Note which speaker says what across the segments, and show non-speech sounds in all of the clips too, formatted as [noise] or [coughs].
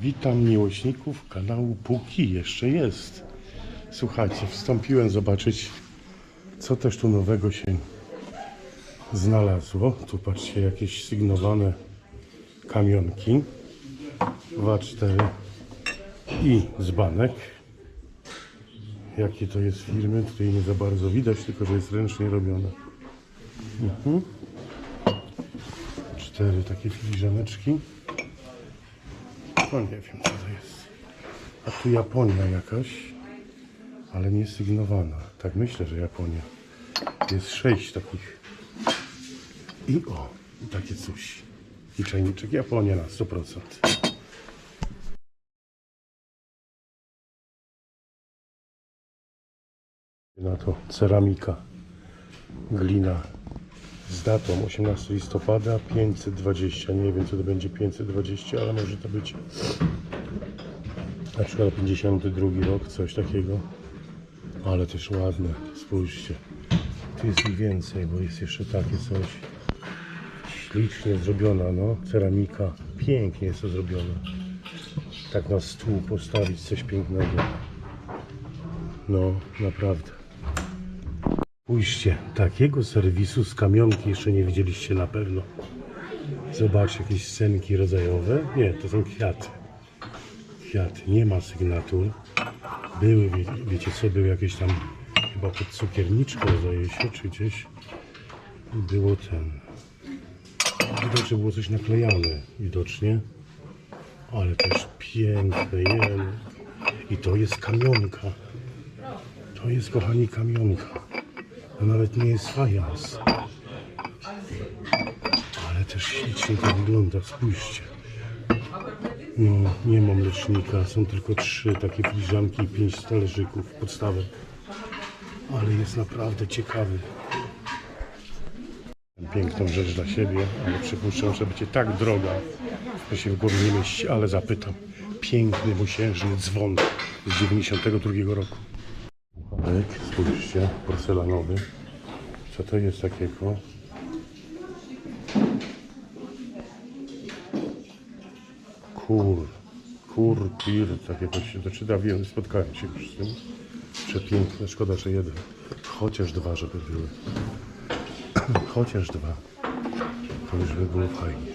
Speaker 1: Witam miłośników kanału Póki jeszcze jest. Słuchajcie, wstąpiłem zobaczyć, co też tu nowego się znalazło. Tu patrzcie, jakieś sygnowane kamionki. 2, 4 i dzbanek. Jakie to jest firmy, tutaj nie za bardzo widać, tylko że jest ręcznie robione. Mhm. Cztery takie filiżaneczki. No nie wiem co to jest. A tu Japonia jakaś, ale nie sygnowana. Tak myślę, że Japonia. Jest sześć takich. I o, takie coś. I czajniczek Japonia na 100%. Na to ceramika, glina z datą 18 listopada 520. Nie wiem co to będzie 520, ale może to być na przykład 52 rok, coś takiego. Ale też ładne, spójrzcie. Tu jest ich więcej, bo jest jeszcze takie coś. Ślicznie zrobiona, no. Ceramika. Pięknie jest to zrobione. Tak na stół postawić coś pięknego. No, naprawdę. Spójrzcie, takiego serwisu z kamionki jeszcze nie widzieliście na pewno. Zobaczcie, jakieś scenki rodzajowe. Nie, to są kwiaty. Kwiaty, nie ma sygnatur. Były, wie, wiecie co, były jakieś tam, chyba pod cukierniczką zdaje się, czy gdzieś. Było ten. Że było coś naklejane, widocznie. Ale też piękne. I to jest kamionka. To jest, kochani, kamionka. To nawet nie jest fajans. Ale też ślicznie to wygląda, spójrzcie. No, nie mam lecznika, są tylko trzy takie filiżanki i pięć talerzyków, podstawę. Ale jest naprawdę ciekawy. Piękną rzecz dla siebie, ale przypuszczam, że będzie tak droga, że się w głowie nie mieści, ale zapytam. Piękny, mosiężny dzwon z 92 roku. Pucharek, spójrzcie, porcelanowy. Co to jest takiego? Kur, kur, pir, takie to się to czyta, wiem, spotkałem się już z tym. Przepiękne, szkoda, że jeden. Chociaż dwa, żeby były. [clears throat] Chociaż dwa. To już by było fajnie.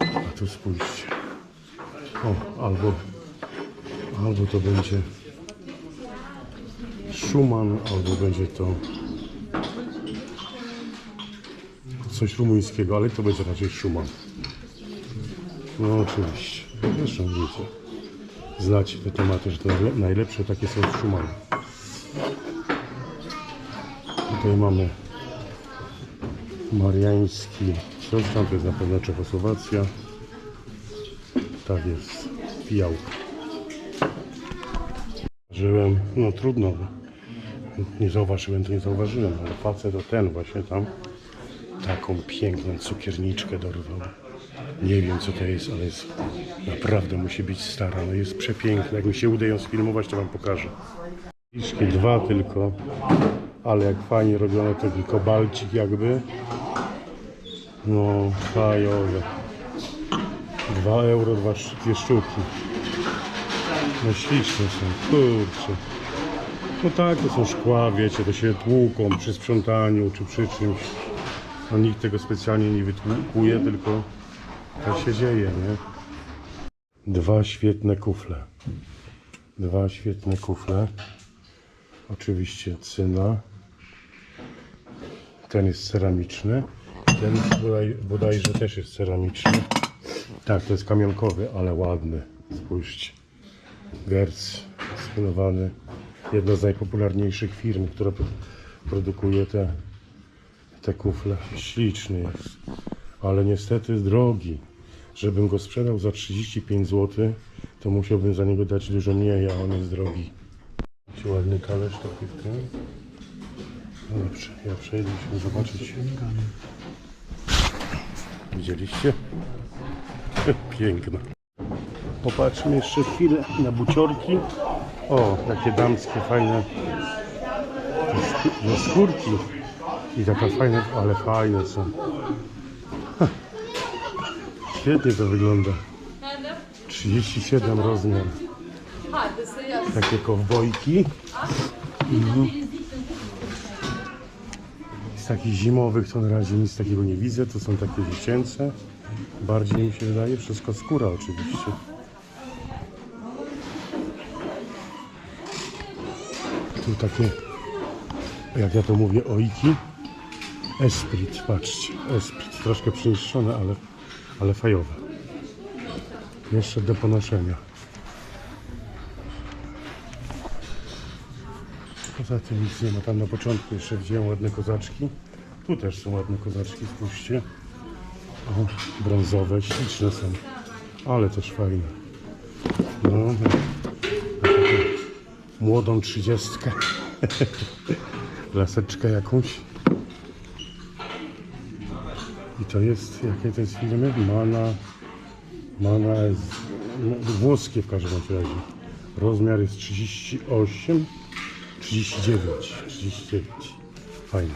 Speaker 1: A tu spójrzcie. O, albo, albo to będzie Schumann, albo będzie to coś rumuńskiego, ale to będzie raczej Schumann. No oczywiście. Zresztą wiecie. Znacie te tematy, że to najle- najlepsze takie są z Schumann. Tutaj mamy mariański tam, to jest na pewno Czechosłowacja. Tak jest. Fijałka. Żyłem, no trudno. Nie zauważyłem, to nie zauważyłem, ale facet to ten właśnie tam taką piękną cukierniczkę dorwał. Nie wiem co to jest, ale jest naprawdę musi być stara. No jest przepiękna. Jak mi się uda ją sfilmować, to wam pokażę. Liczki dwa tylko, ale jak fajnie robione, taki kobalcik jakby. No, fajowe. Dwa euro, dwa, dwie sztuki. No śliczne są, kurczę. No tak, to są szkła, wiecie, to się tłuką przy sprzątaniu czy przy czymś. No nikt tego specjalnie nie wytłukuje, tylko to się dzieje, nie? Dwa świetne kufle. Dwa świetne kufle. Oczywiście cyna. Ten jest ceramiczny. Ten bodaj, bodajże też jest ceramiczny. Tak, to jest kamionkowy, ale ładny. Spójrzcie. Gerc sfilowany. Jedna z najpopularniejszych firm, która pro- produkuje te, te kufle. Śliczny jest, ale niestety drogi. Żebym go sprzedał za 35 zł, to musiałbym za niego dać dużo mniej, a on jest drogi. Ładny talerz taki w tym. No dobrze, ja przejdę się zobaczyć. Widzieliście? [laughs] Piękna. Popatrzmy jeszcze chwilę na buciorki. O, jakie damskie, fajne skórki. I taka fajna, ale fajne są. Ha. Świetnie to wygląda. 37 rozmiar. Takie kowbojki. Mhm. Z takich zimowych to na razie nic takiego nie widzę. To są takie dziecięce. Bardziej mi się wydaje, wszystko skóra oczywiście. Tu takie, jak ja to mówię, ojki. Esprit, patrzcie, esprit. Troszkę przeniszczone, ale, ale fajowe. Jeszcze do ponoszenia. Poza tym nic nie ma. Tam na początku jeszcze widziałem ładne kozaczki. Tu też są ładne kozaczki, spójrzcie. O, brązowe, śliczne są. Ale też fajne. No, młodą trzydziestkę. [laughs] Laseczkę jakąś. I to jest, jakie to jest firmy? Mana, Mana jest no, włoskie w każdym razie. Rozmiar jest 38, 39, 39. Fajne.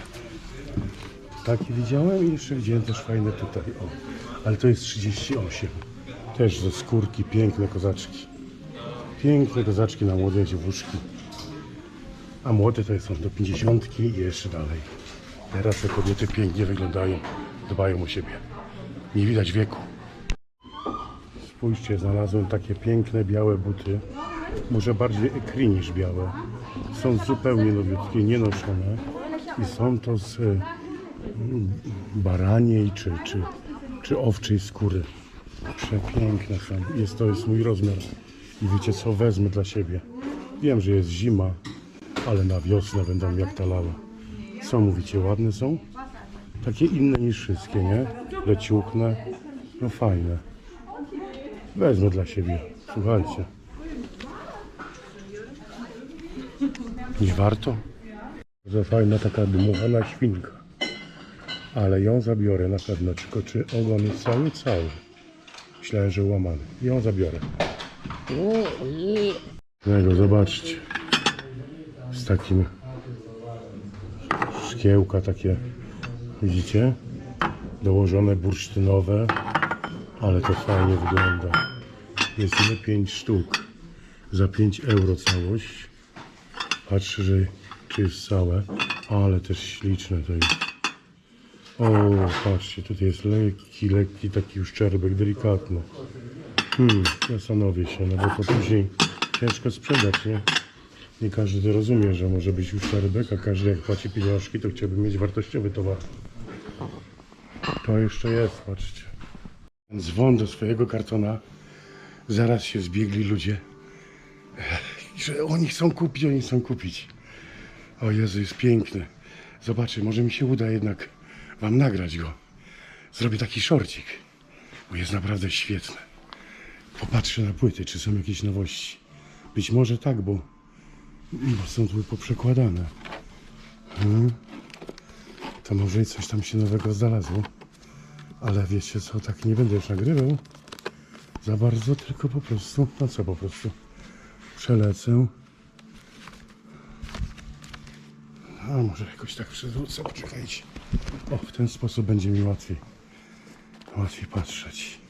Speaker 1: Takie widziałem i jeszcze widziałem też fajne tutaj. O, ale to jest 38. Też ze skórki, piękne kozaczki. Piękne kozaczki na młode dziewuszki. A młode to są do 50 i jeszcze dalej. Teraz te kobiety pięknie wyglądają, dbają o siebie. Nie widać wieku. Spójrzcie, znalazłem takie piękne białe buty. Może bardziej ekri niż białe. Są zupełnie nowiutkie, nienoszone. I są to z e, baraniej czy, czy, czy owczej skóry. Przepiękne są. Jest, to jest mój rozmiar. I wiecie co, wezmę dla siebie. Wiem, że jest zima, ale na wiosnę będą jak ta lała. Co mówicie, ładne są? Takie inne niż wszystkie, nie? Leciuchne. No fajne. Wezmę dla siebie. Słuchajcie. Nie warto? Za fajna taka dmuchana świnka. Ale ją zabiorę na pewno. Tylko czy ogon jest cały? Cały. Myślałem, że łamany. Ją zabiorę. Tego, zobaczcie. Z takim szkiełka takie, widzicie? Dołożone bursztynowe, ale to fajnie wygląda. Jest ile 5 sztuk. Za 5 euro całość. Patrzę, że czy jest całe, ale też śliczne to jest. O, patrzcie, tutaj jest lekki, lekki taki uszczerbek, delikatny. Hmm, zastanowię się, no bo to później ciężko sprzedać, nie? Nie każdy rozumie, że może być uszczerbek, a każdy jak płaci pieniążki, to chciałby mieć wartościowy towar. To jeszcze jest, patrzcie. Dzwon do swojego kartona, zaraz się zbiegli ludzie, [laughs] że oni chcą kupić, oni chcą kupić. O Jezu, jest piękny. Zobaczcie, może mi się uda jednak wam nagrać go. Zrobię taki szorcik, bo jest naprawdę świetny. Popatrzę na płyty, czy są jakieś nowości. Być może tak, bo, bo są tu poprzekładane. Hmm. To może coś tam się nowego znalazło. Ale wiecie co, tak nie będę już nagrywał za bardzo, tylko po prostu, no co po prostu, przelecę. A może jakoś tak przewrócę, poczekajcie. O, w ten sposób będzie mi łatwiej, łatwiej patrzeć.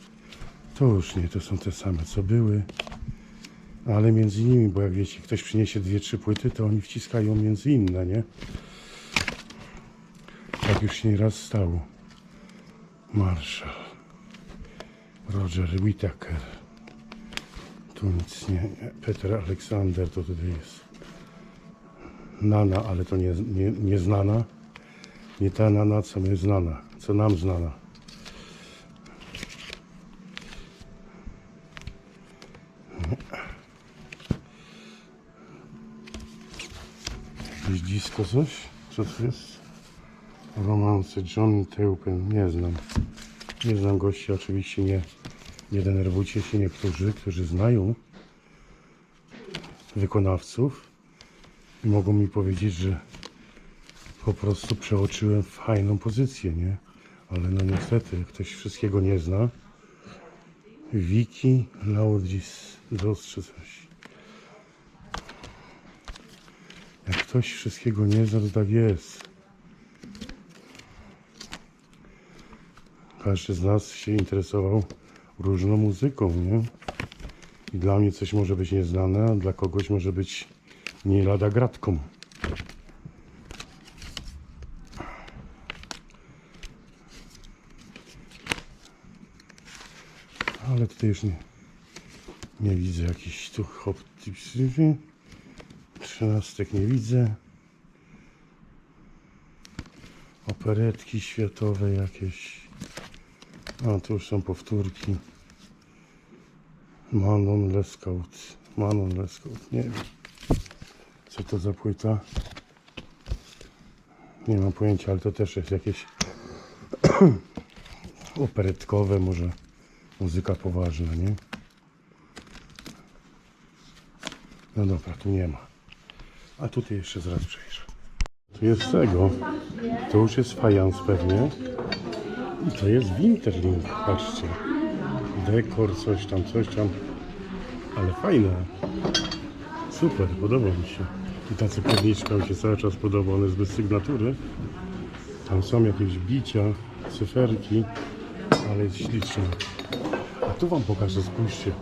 Speaker 1: To już nie, to są te same co były. Ale między nimi, bo jak wiecie, ktoś przyniesie dwie, trzy płyty, to oni wciskają między inne, nie? Tak już się nieraz stało. Marshall. Roger Whittaker. Tu nic nie. Peter Alexander to tutaj jest. Nana, ale to nie, nie, nie znana. Nie ta Nana, co mnie znana. Co nam znana. Disco coś? Co to jest? Romanse John Teupen. Nie znam. Nie znam gości, oczywiście nie, nie denerwujcie się niektórzy, którzy znają wykonawców i mogą mi powiedzieć, że po prostu przeoczyłem fajną pozycję, nie? Ale no niestety, jak ktoś wszystkiego nie zna, Wiki Laudis Dos coś. Ktoś wszystkiego nie to tak jest. Każdy z nas się interesował różną muzyką, nie? I dla mnie coś może być nieznane, a dla kogoś może być nie lada gratką. Ale tutaj już nie, nie widzę jakichś tu hop. Trzynastek nie widzę. Operetki światowe jakieś. A tu już są powtórki. Manon Lescaut. Manon Lescaut. Nie wiem. Co to za płyta? Nie mam pojęcia, ale to też jest jakieś [coughs] operetkowe, może muzyka poważna, nie? No dobra, tu nie ma. A tutaj jeszcze zaraz przejrzę. Tu jest tego. To już jest fajans pewnie. I to jest Winterling, patrzcie. Dekor, coś tam, coś tam. Ale fajne. Super, podoba mi się. I ta cukierniczka mi się cały czas podoba, ona jest bez sygnatury. Tam są jakieś bicia, cyferki, ale jest śliczna. A tu wam pokażę, spójrzcie.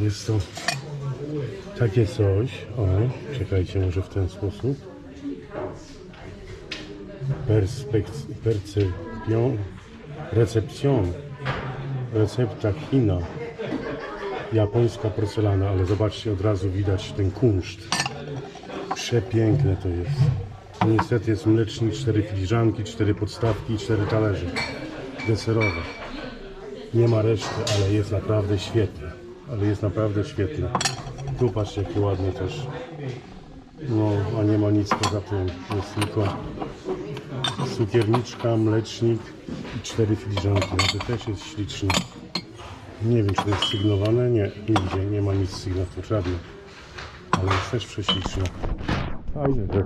Speaker 1: Jest to takie coś. O, czekajcie, może w ten sposób. Perception, recepcjon, recepta China, japońska porcelana, ale zobaczcie, od razu widać ten kunszt. Przepiękne to jest. Niestety jest mlecznik, cztery filiżanki, cztery podstawki i cztery talerze deserowe. Nie ma reszty, ale jest naprawdę świetne. Ale jest naprawdę świetne. Tu patrzcie, jakie ładne też. No, a nie ma nic poza tym. Jest tylko cukierniczka, mlecznik i cztery filiżanki. No to też jest śliczne. Nie wiem, czy to jest sygnowane. Nie, nigdzie nie ma nic sygnatur żadnych. Ale jest też prześliczne. Fajne rzeczy.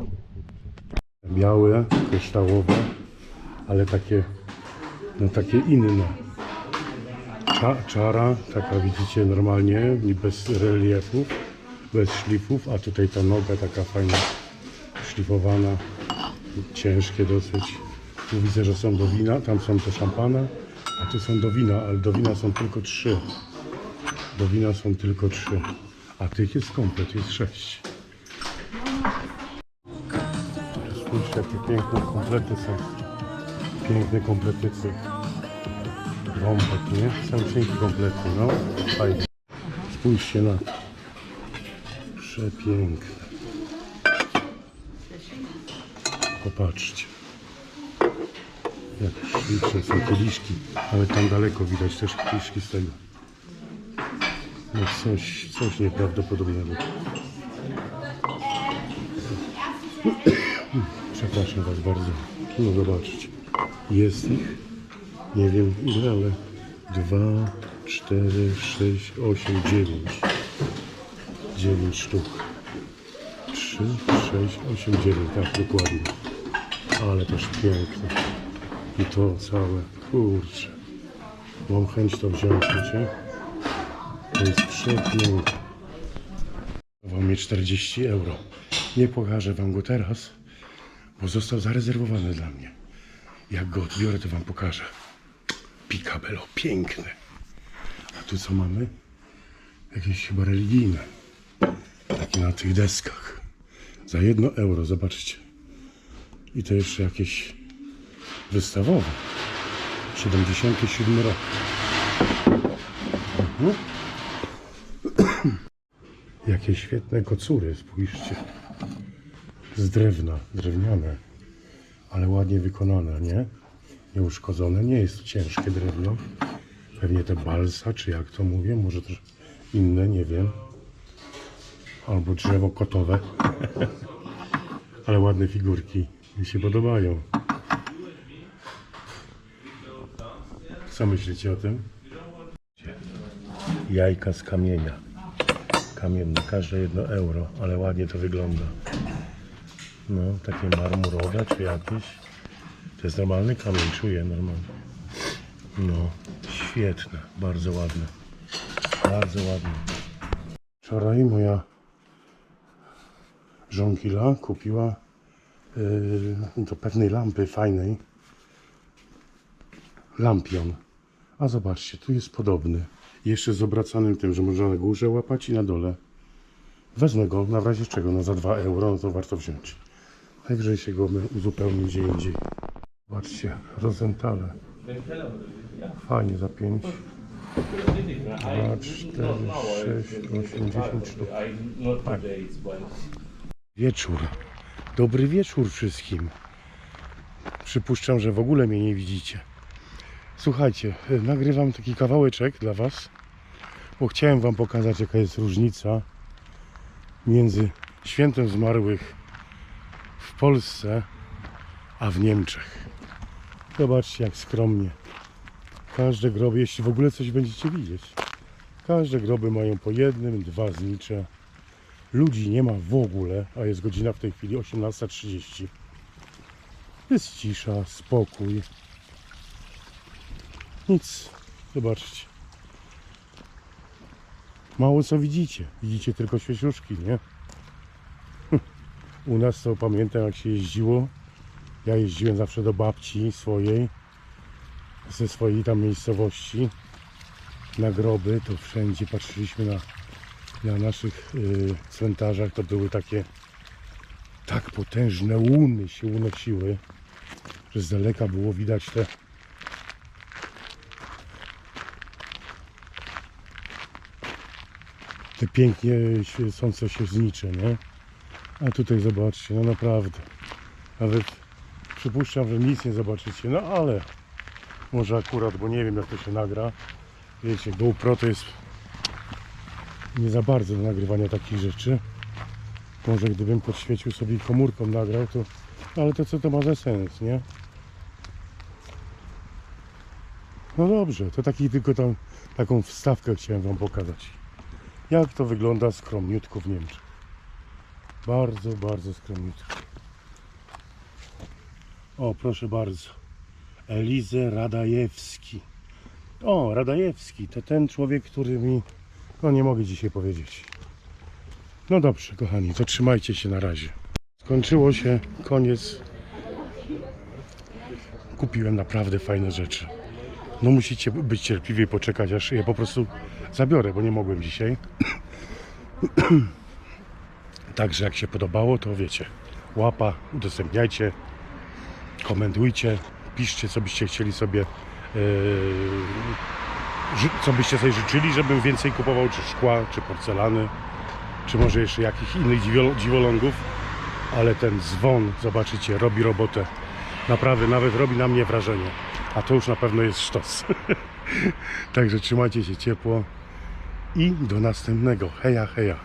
Speaker 1: Białe, kryształowe, ale takie, no takie inne. Cza, czara, taka widzicie normalnie, bez reliefów, bez szlifów, a tutaj ta noga taka fajna, szlifowana, ciężkie dosyć. Tu widzę, że są do wina, tam są te szampana, a tu są do wina, ale do wina są tylko trzy. Do wina są tylko trzy, a tych jest komplet, jest sześć. Spójrzcie, jakie piękne komplety są. Piękne komplety tych rąbek, nie? Całusieńki komplety, no. Fajnie. Spójrzcie na to. Przepiękne. Popatrzcie. Jak śliczne są kieliszki, ale tam daleko widać też kieliszki z tego. No coś, coś nieprawdopodobnego. Przepraszam Was bardzo. No zobaczcie. Jest ich, nie wiem ile, ale 2, 4, 6, 8, 9. 9 sztuk. 3, 6, 8, 9. Tak, dokładnie. Ale też piękne. I to całe. Kurczę. Mam chęć to wziąć, wiecie? To jest przepiękne. Wam mnie 40 euro. Nie pokażę Wam go teraz, bo został zarezerwowany dla mnie. Jak go odbiorę, to Wam pokażę. Picabello, piękne. A tu co mamy? Jakieś chyba religijne. Na tych deskach. Za jedno euro, zobaczcie. I to jeszcze jakieś wystawowe. 77 rok. Mhm. [clears throat] Jakie świetne kocury, spójrzcie. Z drewna, drewniane, ale ładnie wykonane, nie? Nieuszkodzone, nie jest ciężkie drewno. Pewnie te balsa, czy jak to mówię, może też inne, nie wiem. Albo drzewo kotowe. ale ładne figurki, mi się podobają. Co myślicie o tym? Jajka z kamienia kamienne, każde jedno euro, ale ładnie to wygląda. No, takie marmurowe czy jakieś. To jest normalny kamień, czuję normalnie. No, świetne, bardzo ładne. Bardzo ładne. Wczoraj moja żonkila kupiła yy, do pewnej lampy fajnej lampion. A zobaczcie, tu jest podobny. Jeszcze z obracanym tym, że można na górze łapać i na dole. Wezmę go, na razie czego, no za 2 euro, no to warto wziąć. Najwyżej się go uzupełni gdzie indziej. Zobaczcie, rozentale. Fajnie za 5. 2, 4, 6, 8, 10 sztuk. Wieczór. Dobry wieczór wszystkim. Przypuszczam, że w ogóle mnie nie widzicie. Słuchajcie, y, nagrywam taki kawałeczek dla Was, bo chciałem Wam pokazać, jaka jest różnica między świętem zmarłych w Polsce a w Niemczech. Zobaczcie, jak skromnie. Każde groby, jeśli w ogóle coś będziecie widzieć, każde groby mają po jednym, dwa znicze. Ludzi nie ma w ogóle, a jest godzina w tej chwili 18.30. Jest cisza, spokój. Nic. Zobaczcie. Mało co widzicie. Widzicie tylko świeciuszki, nie? U nas to pamiętam jak się jeździło. Ja jeździłem zawsze do babci swojej. Ze swojej tam miejscowości. Na groby to wszędzie patrzyliśmy na, na naszych y, cmentarzach. To były takie tak potężne łuny się unosiły, że z daleka było widać te te pięknie świecące się znicze, nie? A tutaj zobaczcie, no naprawdę. Nawet przypuszczam, że nic nie zobaczycie, no ale może akurat, bo nie wiem jak to się nagra. Wiecie, GoPro to jest nie za bardzo do nagrywania takich rzeczy. Może gdybym podświecił sobie komórką nagrał, to ale to co to ma za sens, nie? No dobrze, to taki tylko tam taką wstawkę chciałem wam pokazać. Jak to wygląda skromniutko w Niemczech. Bardzo, bardzo skromniutko. O, proszę bardzo. Elize Radajewski. O, Radajewski to ten człowiek, który mi. No nie mogę dzisiaj powiedzieć. No dobrze, kochani, to trzymajcie się na razie. Skończyło się, koniec. Kupiłem naprawdę fajne rzeczy. No musicie być cierpliwi i poczekać, aż je po prostu zabiorę, bo nie mogłem dzisiaj. [clears throat] Także jak się podobało, to wiecie, łapa, udostępniajcie, komentujcie, piszcie, co byście chcieli sobie, yy, co byście sobie życzyli, żebym więcej kupował, czy szkła, czy porcelany, czy może jeszcze jakichś innych dziwol- dziwolągów. Ale ten dzwon, zobaczycie, robi robotę. Naprawdę, nawet robi na mnie wrażenie. A to już na pewno jest sztos. [laughs] Także trzymajcie się ciepło i do następnego. Heja, heja.